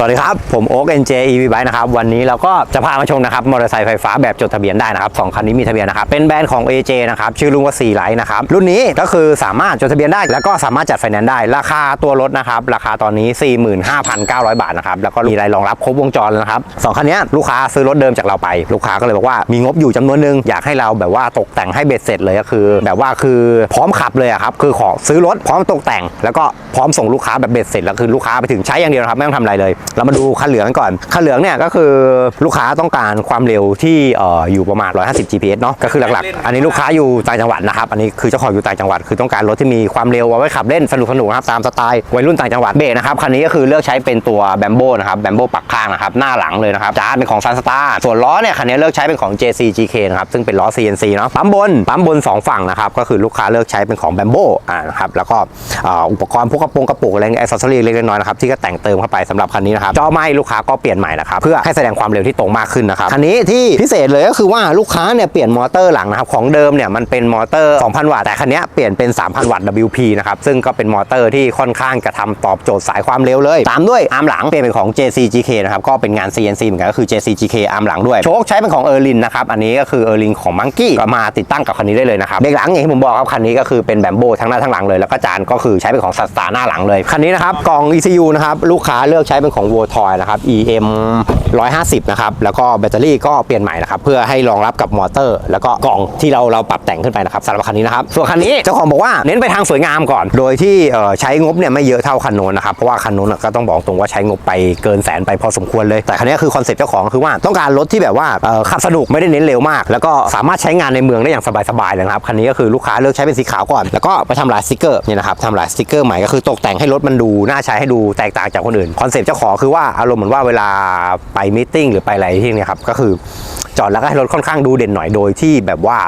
สวัสดีครับ ผมโอ๊ก NJ EV Bike นะครับ วันนี้เราก็จะพามาชมนะครับ มอเตอร์ไซค์ไฟฟ้าแบบจดทะเบียนได้นะครับสองคันนี้มีทะเบียนนะครับ เป็นแบรนด์ของ AJ นะครับ ชื่อรุ่นว่า C Light นะครับ รุ่นนี้ก็คือสามารถจดทะเบียนได้ แล้วก็สามารถจัดไฟแนนซ์ได้ ราคาตัวรถนะครับ ราคาตอนนี้ 45,900 บาทนะครับ แล้วก็มีรายรองรับครบวงจรแล้วนะครับสองคันนี้ลูกค้าซื้อรถเดิมจากเราไป ลูกค้าก็เลยบอกว่ามีงบอยู่จำนวนหนึงอยากให้เราแบบว่าตกแต่งให้เบ็ดเสร็จเลยก็คือ แบบว่าคือพร้อมขับเลยครับคือขอซื้อรถพร้อมตกแต่ง แล้วก็พร้อมส่งลูกค้าแบบเบ็ดเสร็จแล้วคือลูกค้าไปถึงใช้อย่างเดียวครับไม่ต้องทำอะไรเลยเรามาดูคันเหลืองกันก่อน คันเหลืองเนี่ยก็คือลูกค้าต้องการความเร็วที่เอ่ออยู่ประมาณ 150 GPS เนาะก็คือหลักๆ อันนี้ลูกค้าอยู่ต่างจังหวัดนะครับ อันนี้คือเจ้าของอยู่ต่างจังหวัด คือต้องการรถที่มีความเร็วเอาไว้ขับเล่นสนุกสนุกๆนะครับตามสไตล์วัยรุ่นต่างจังหวัดเบรกนะครับคันนี้ก็คือเลือกใช้เป็นตัวแบมโบนะครับแบมโบปักข้างนะครับหน้าหลังเลยนะครับจานเป็นของซันสตาร์ส่วนล้อเนี่ยคันนี้เลือกใช้เป็นของ JC GK นะครับซึ่งเป็นล้อ CNC เนาะปั๊มบนปั๊มบนสองฝั่งนะครับก็คือลูกค้าเลือกใช้เป็นของแบมโบอ่านะครับแล้วก็อ่าอุปกรณ์พวกกระโปรงกระปุกอะไรเงี้ยแอสเซสซอรี่เล็กๆน้อยๆนะครับที่ก็แต่งเติมเข้าไปสำหรับคันนี้นะครับจอไม้ลูกค้าก็เปลี่ยนใหม่นะครับเพื่อให้แสดงความเร็วที่ตรงมากขึ้นนะครับคันนี้ที่พิเศษเลยก็คือว่าลูกค้าเนี่ยเปลี่ยนมอเตอร์หลังนะครับของเดิมเนี่ยมันเป็นมอเตอร์ 2,000 วัตต์แต่คันนี้เปลี่ยนเป็น 3,000 วัตต์ WP นะครับซึ่งก็เป็นมอเตอร์ที่ค่อนข้างกระทำตอบโจทย์สายความเร็วเลย ตามด้วยอาร์มหลังเปลี่ยนเป็นของ JCGK นะครับก็เป็นงาน CNC เหมือนกันก็คือ JCGK อาร์มหลังด้วยโชคใช้เป็นของเออร์ลินนะครับอันนี้ก็คือเออร์ลินของมังกี้ก็มาติดตั้งกับคันนี้ได้เลยนะครับเบรกหลังอย่างที่ผมบอกครับคันนี้ก็คือเป็นแบมโบทั้งหน้าทั้งหลังเลยแล้วก็จานก็คือใช้เป็นของสัตตาหน้าหลังเลยคันนี้นะครับกล่อง ECU นะครับลูกค้าเลือกใช้เป็นของวอทอยนะครับ EM 150 นะครับ แล้วก็แบตเตอรี่ก็เปลี่ยนใหม่นะครับ เพื่อให้รองรับกับมอเตอร์ แล้วก็กล่องที่เราเราปรับแต่งขึ้นไปนะครับสำหรับคันนี้นะครับ ส่วนคันนี้เจ้าของบอกว่าเน้นไปทางสวยงามก่อน โดยที่ใช้งบเนี่ยไม่เยอะเท่าคันโน้นนะครับ เพราะว่าคันโน้นก็ต้องบอกตรงว่าใช้งบไปเกินแสนไปพอสมควรเลย แต่คันนี้คือคอนเซ็ปต์เจ้าของคือว่าต้องการรถที่แบบว่าขับสนุกไม่ได้เน้นเร็วมาก แล้วก็สามารถใช้งานในเมืองได้อย่างสบายๆเลยนะครับคันนี้ก็คือลูกค้าเลือกใช้เป็นสีขาวก่อน แล้วก็ไปทำลายสติกเกอร์เนี่ยนะครับทำลายสติกเกอร์ใหม่ก็คือตกแต่งให้รถมันดูน่าใช้ให้ดูแตกต่างจากคนอื่นคอนเซ็ปต์เจ้าของคือว่าอารมณ์เหมือนว่าเวลาไปมตติ팅หรือไปอะไรที่เนี่ยครับก็คือจอดแล้วก็ให้รถค่อนข้างดูเด่นหน่อยโดยที่แบบว่า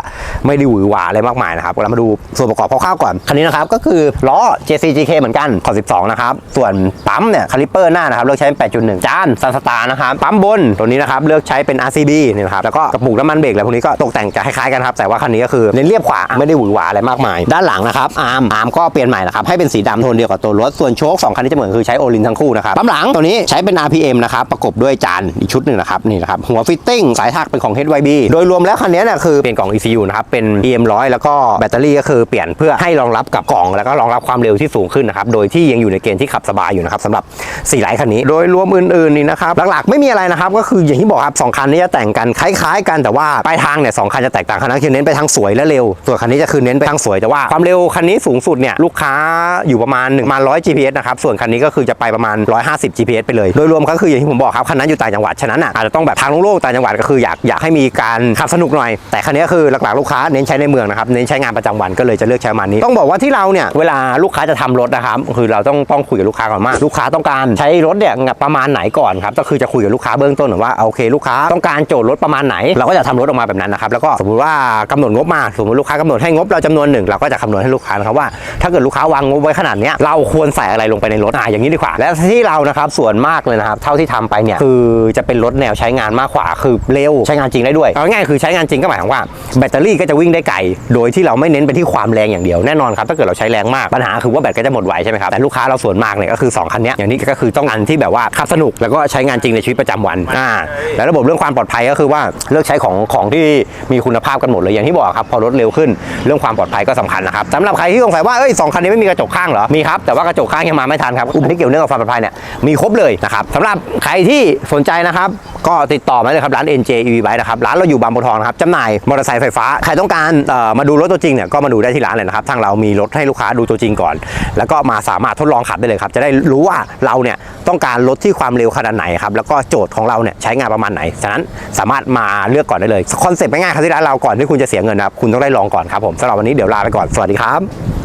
ไม่ได้หวือหวาอะไรมากมายนะครับเรามาดูส่วนประกอบคร่าวๆก่อนคันนี้นะครับก็คือล้อ JCGK เหมือนกันขอ12 นะครับ ส่วนปั๊มเนี่ยคาลิปเปอร์หน้านะครับเลือกใช้เป็น8.1 จานซันสตาร์นะครับปั๊มบนตัวนี้นะครับเลือกใช้เป็น RCB นี่นะครับแล้วก็กระปุกน้ำมันเบรกอะไรพวกนี้ก็ตกแต่งจะคล้ายๆกันครับแต่ว่าคันนี้ก็คือเน้นเรียบขวาไม่ได้หวือหวาอะไรมากมาย ด้านหลังนะครับอาร์มอาร์มก็เปลี่ยนใหม่นะครับให้เป็นสีดำโทนเดียวกับตัวรถส่วนโชคสองคันนี้จะเหมือนคือใช้โอลินทั้งคู่นะครับปั๊มหลังตัวนี้ใช้เป็น RPM นะครับประกบด้วยจานอีกชุดหนึ่งนะครับนี่นะครับหัวฟิตติ้งสายถักเป็นของ HYB โดยรวมแล้วคันนี้นี่ยคือเปลี่ยนกล่อง ECU นะครับเป็น EM 100 แล้วก็แบตเตอรี่ก็คือเปลี่ยนเพื่อให้รองรับกับกล่อง แล้วก็รองรับความเร็วที่สูงขึ้นนะครับโดยที่ยังอยู่ในเกณฑ์ที่ขับสบายอยู่นะครับสำหรับสี่ไลท์คันนี้ โดยรวมอื่นๆนี่นะครับหลักๆไม่มีอะไรนะครับก็คืออย่างที่บอกครับสองคันนี้จะแต่งกันคล้ายๆ กันแต่ว่าปลายทางเนี่ยสองคันจะแตกต่างกันนะคือเน้นไปทางสวยและเร็วส่วนคันนี้จะคือเน้นไปทางสวยแต่ว่าความเร็วคันนี้สูงสุดเนี่ยลูกค้าอยู่ประมาณ1มา100 GPS นะครับส่วนคันนี้ก็คือจะไปประมาณ 150 GPS ไปเลย โดยรวมก็คืออย่างที่ผมบอกครับคันนั้นอยู่ตางจังหวัดฉะนั้นอะอาจจะต้องแบบทางโล่งๆต่างจังหวัดก็คืออยากอยากให้มีการขับสนุกหน่อย แต่คันนี้คือหลักๆลูกค้าเน้นใช้ในเมืองนะครับเน้นใช้งานประจำวันก็เลยจะเลือกใช้มานี้ ต้องบอกว่าที่เราเนี่ยเวลาลูกค้าจะทำรถนะครับคือเราต้องต้องคุยกับลูกค้าก่อนว่าลูกค้าต้องการใช้รถเนี่ยประมาณไหนก่อนครับก็คือจะคุยกับลูกค้าเบื้องต้นว่าโอเคลูกค้าต้องการโจทย์รถประมาณไหน เราก็จะทำรถออกมาแบบนั้นนะครับแล้วก็สมมติว่ากำหนดงบมาสมมติลูกค้ากำหนดให้งบเราจำนวนหนึ่งเราก็จะคำนวณให้ลูกค้านะครับว่า ถ้าเกิดลูกค้าวางงบไว้ขนาดนี้เราควรใส่อะไรลงไปในรถอะอย่างนี้ดีกว่า และที่เรานะครับส่วนมากเลยนะครับเท่าที่ทำไปเนี่ยคือือจะเป็นรถแนวใช้งานมากกว่าคือเร็วใช้งานจริงได้ด้วยเอาง่ายๆคือใช้งานจริงก็หมายความว่าแบตเตอรี่ก็จะวิ่งได้ไกลโดยที่เราไม่เน้นไปที่ความแรงอย่างเดียวแน่นอนครับถ้าเกิดเราใช้แรงมากปัญหาคือว่าแบตก็จะหมดไวใช่ไหมครับแต่ลูกค้าเราส่วนมากเนี่ยก็คือ 2คันนี้อย่างนี้ก็คือต้องการที่แบบว่าขับสนุกแล้วก็ใช้งานจริงในชีวิตประจำวันอ่าแล้วระบบเรื่องความปลอดภัยก็คือว่าเลือกใช้ของของที่มีคุณภาพกันหมดเลยอย่างที่บอกครับพอรถเร็วขึ้นเรื่องความปลอดภัยก็สำคัญนะครับสำหรับใครที่สงสัยว่าเอ้ยสองคันนี้ไม่มีกระจกข้างเหรอมีครับแต่ว่ากระจกข้างยังมาไม่ทันครับอุปกรณ์ที่เกี่ยวเนื่องกับความปลอดภัยเนี่ยมีครบเลยนะครับสำหรับใครที่สนใจจนะครับ ก็ติดต่อมาเลยครับร้าน NJ EV Bike นะครับร้านเราอยู่บางบัวทองนะครับจำหน่ายมอเตอร์ไซค์ไฟฟ้าใครต้องการเอ่อมาดูรถตัวจริงเนี่ยก็มาดูได้ที่ร้านเลยนะครับทางเรามีรถให้ลูกค้าดูตัวจริงก่อน แล้วก็มาสามารถทดลองขับได้เลยครับจะได้รู้ว่าเราเนี่ยต้องการรถที่ความเร็วขนาดไหนครับแล้วก็โจทย์ของเราเนี่ยใช้งานประมาณไหนฉะนั้นสามารถมาเลือกก่อนได้เลยคอนเซ็ปต์ง่ายๆครับที่ร้านเราก่อนที่คุณจะเสียเงินนะครับคุณต้องได้ลองก่อนครับผมสำหรับวันนี้เดี๋ยวลาไปก่อนสวัสดีครับ